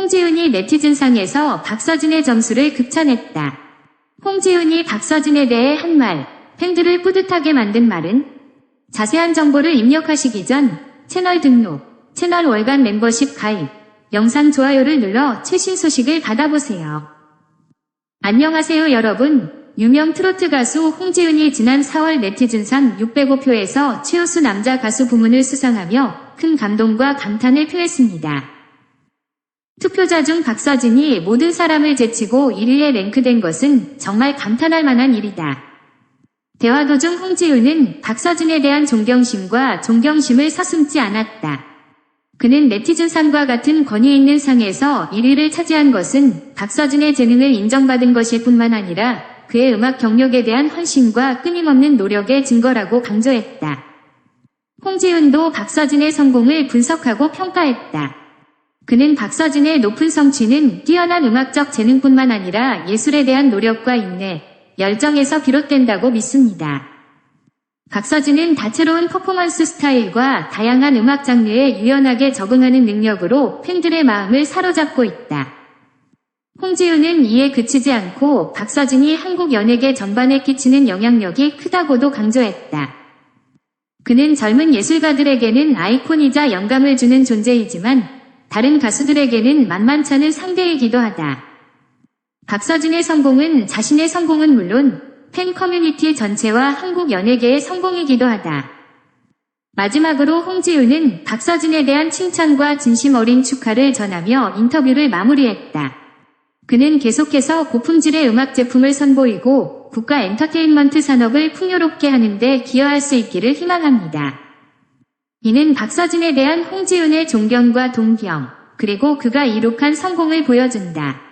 홍지훈이 네티즌상에서 박서진의 점수를 극찬했다. 홍지훈이 박서진에 대해 한 말, 팬들을 뿌듯하게 만든 말은 자세한 정보를 입력하시기 전 채널 등록, 채널 월간 멤버십 가입, 영상 좋아요를 눌러 최신 소식을 받아보세요. 안녕하세요 여러분. 유명 트로트 가수 홍지은이 지난 4월 네티즌상 605표에서 최우수 남자 가수 부문을 수상하며 큰 감동과 감탄을 표했습니다. 투표자 중 박서진이 모든 사람을 제치고 1위에 랭크된 것은 정말 감탄할 만한 일이다. 대화 도중 홍지은은 박서진에 대한 존경심과 존경심을 서슴지 않았다. 그는 네티즌상과 같은 권위 있는 상에서 1위를 차지한 것은 박서진의 재능을 인정받은 것일 뿐만 아니라 그의 음악 경력에 대한 헌신과 끊임없는 노력의 증거라고 강조했다. 홍지은도 박서진의 성공을 분석하고 평가했다. 그는 박서진의 높은 성취는 뛰어난 음악적 재능뿐만 아니라 예술에 대한 노력과 인내, 열정에서 비롯된다고 믿습니다. 박서진은 다채로운 퍼포먼스 스타일과 다양한 음악 장르에 유연하게 적응하는 능력으로 팬들의 마음을 사로잡고 있다. 홍지훈은 이에 그치지 않고 박서진이 한국 연예계 전반에 끼치는 영향력이 크다고도 강조했다. 그는 젊은 예술가들에게는 아이콘이자 영감을 주는 존재이지만 다른 가수들에게는 만만찮은 상대이기도 하다. 박서진의 성공은 자신의 성공은 물론 팬 커뮤니티 전체와 한국 연예계의 성공이기도 하다. 마지막으로 홍지훈은 박서진에 대한 칭찬과 진심 어린 축하를 전하며 인터뷰를 마무리했다. 그는 계속해서 고품질의 음악 제품을 선보이고 국가 엔터테인먼트 산업을 풍요롭게 하는데 기여할 수 있기를 희망합니다. 이는 박서진에 대한 홍지훈의 존경과 동경, 그리고 그가 이룩한 성공을 보여준다.